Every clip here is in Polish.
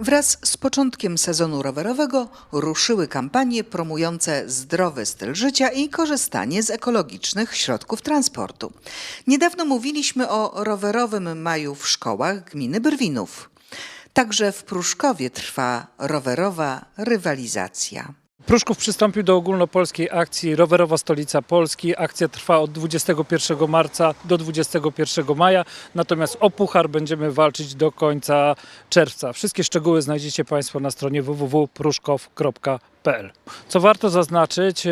Wraz z początkiem sezonu rowerowego ruszyły kampanie promujące zdrowy styl życia i korzystanie z ekologicznych środków transportu. Niedawno mówiliśmy o rowerowym maju w szkołach gminy Brwinów. Także w Pruszkowie trwa rowerowa rywalizacja. Pruszków przystąpił do ogólnopolskiej akcji Rowerowa Stolica Polski. Akcja trwa od 21 marca do 21 maja, natomiast o puchar będziemy walczyć do końca czerwca. Wszystkie szczegóły znajdziecie Państwo na stronie www.pruszkow.pl. Co warto zaznaczyć,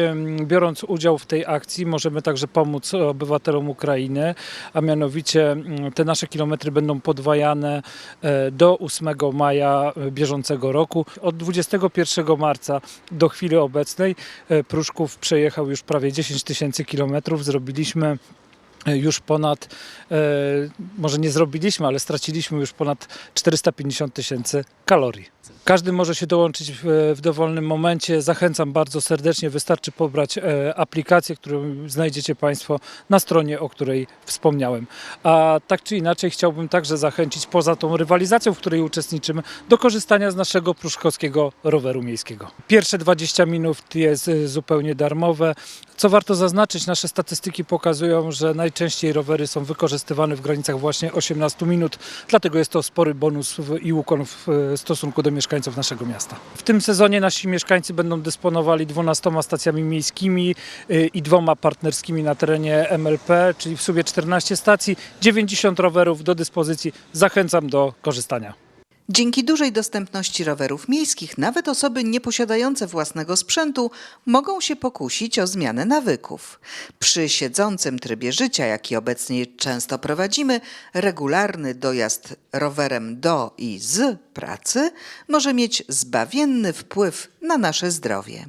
biorąc udział w tej akcji możemy także pomóc obywatelom Ukrainy, a mianowicie te nasze kilometry będą podwajane e, do 8 maja e, bieżącego roku. Od 21 marca do chwili obecnej e, Pruszków przejechał już prawie 10 tysięcy kilometrów. Zrobiliśmy już ponad, może nie zrobiliśmy, ale straciliśmy już ponad 450 tysięcy kalorii. Każdy może się dołączyć w, w dowolnym momencie. Zachęcam bardzo serdecznie. Wystarczy pobrać e, aplikację, którą znajdziecie Państwo na stronie, o której wspomniałem. A tak czy inaczej chciałbym także zachęcić, poza tą rywalizacją, w której uczestniczymy, do korzystania z naszego pruszkowskiego roweru miejskiego. Pierwsze 20 minut jest e, zupełnie darmowe. Co warto zaznaczyć, nasze statystyki pokazują, że najczęściej rowery są wykorzystywane w granicach właśnie 18 minut, dlatego jest to spory bonus i ukłon w e, stosunku do mieszkańców naszego miasta. W tym sezonie nasi mieszkańcy będą dysponowali 12 stacjami miejskimi y, i dwoma partnerskimi na terenie MLP, czyli w sumie 14 stacji, 90 rowerów do dyspozycji. Zachęcam do korzystania. Dzięki dużej dostępności rowerów miejskich, nawet osoby nieposiadające własnego sprzętu mogą się pokusić o zmianę nawyków. Przy siedzącym trybie życia, jaki obecnie często prowadzimy, regularny dojazd rowerem do i z pracy może mieć zbawienny wpływ na nasze zdrowie.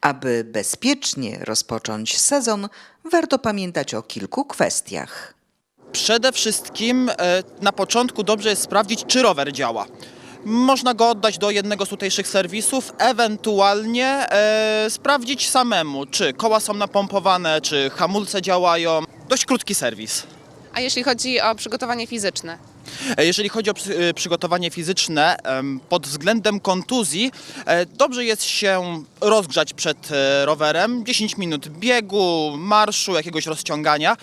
Aby bezpiecznie rozpocząć sezon, warto pamiętać o kilku kwestiach. Przede wszystkim e, na początku dobrze jest sprawdzić, czy rower działa. Można go oddać do jednego z tutejszych serwisów, ewentualnie e, sprawdzić samemu, czy koła są napompowane, czy hamulce działają. Dość krótki serwis. A jeśli chodzi o przygotowanie fizyczne? E, Jeżeli chodzi o przy- przygotowanie fizyczne, pod względem kontuzji, dobrze jest się rozgrzać przed rowerem. 10 minut biegu, marszu, jakiegoś rozciągania.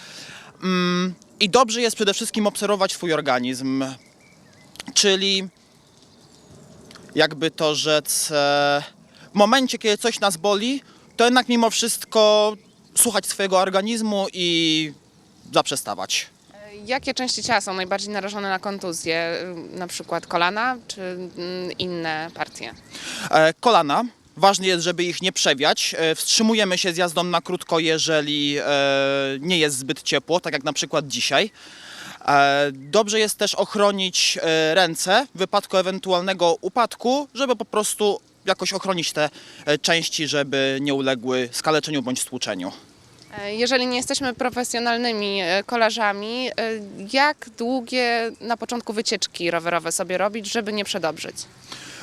I dobrze jest przede wszystkim obserwować swój organizm. Czyli, jakby to rzec, e, w momencie, kiedy coś nas boli, to jednak mimo wszystko słuchać swojego organizmu i zaprzestawać. Jakie części ciała są najbardziej narażone na kontuzję? Na przykład kolana czy mm, inne partie? E, kolana. Ważne jest, żeby ich nie przewiać. E, Wstrzymujemy się z jazdą na krótko, jeżeli e, nie jest zbyt ciepło, tak jak na przykład dzisiaj. E, Dobrze jest też ochronić ręce w wypadku ewentualnego upadku, żeby po prostu jakoś ochronić te części, żeby nie uległy skaleczeniu bądź stłuczeniu. Jeżeli nie jesteśmy profesjonalnymi kolarzami, jak długie na początku wycieczki rowerowe sobie robić, żeby nie przedobrzyć?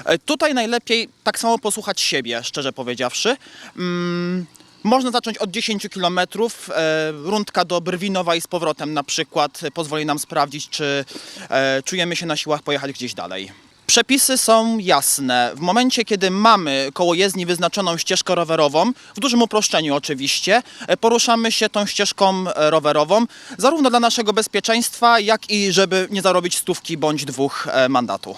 E, Tutaj najlepiej tak samo posłuchać siebie, szczerze powiedziawszy. Mm, Można zacząć od 10 km, e, rundka do Brwinowa i z powrotem na przykład pozwoli nam sprawdzić, czy e, czujemy się na siłach pojechać gdzieś dalej. Przepisy są jasne. W momencie, kiedy mamy koło jezdni wyznaczoną ścieżkę rowerową, w dużym uproszczeniu oczywiście, poruszamy się tą ścieżką rowerową, zarówno dla naszego bezpieczeństwa, jak i żeby nie zarobić stówki bądź dwóch mandatu.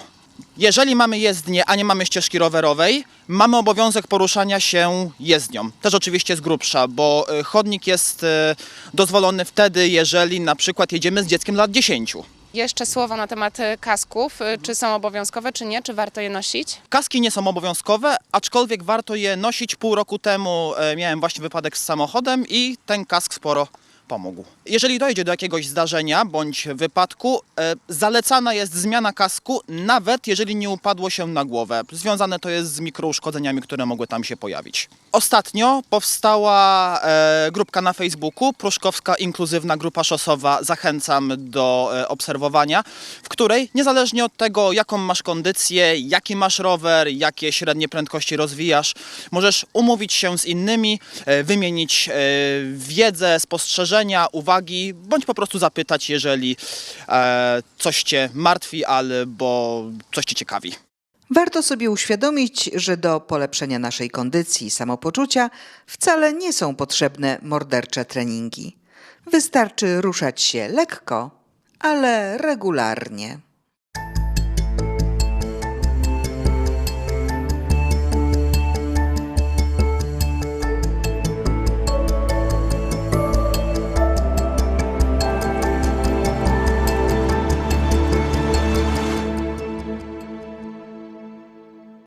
Jeżeli mamy jezdnię, a nie mamy ścieżki rowerowej, mamy obowiązek poruszania się jezdnią. Też oczywiście z grubsza, bo e, chodnik jest e, dozwolony wtedy, jeżeli na przykład jedziemy z dzieckiem lat 10. Jeszcze słowo na temat e, kasków. Czy są obowiązkowe, czy nie? Czy warto je nosić? Kaski nie są obowiązkowe, aczkolwiek warto je nosić. Pół roku temu miałem właśnie wypadek z samochodem i ten kask sporo pomógł. Jeżeli dojdzie do jakiegoś zdarzenia bądź wypadku, e, zalecana jest zmiana kasku, nawet jeżeli nie upadło się na głowę. Związane to jest z mikrouszkodzeniami, które mogły tam się pojawić. Ostatnio powstała e, grupka na Facebooku, Pruszkowska Inkluzywna Grupa Szosowa. Zachęcam do e, obserwowania, w której niezależnie od tego, jaką masz kondycję, jaki masz rower, jakie średnie prędkości rozwijasz, możesz umówić się z innymi, wymienić wiedzę, spostrzeżenia, uwagi, bądź po prostu zapytać, jeżeli e, coś Cię martwi albo coś Cię ciekawi. Warto sobie uświadomić, że do polepszenia naszej kondycji i samopoczucia wcale nie są potrzebne mordercze treningi. Wystarczy ruszać się lekko, ale regularnie.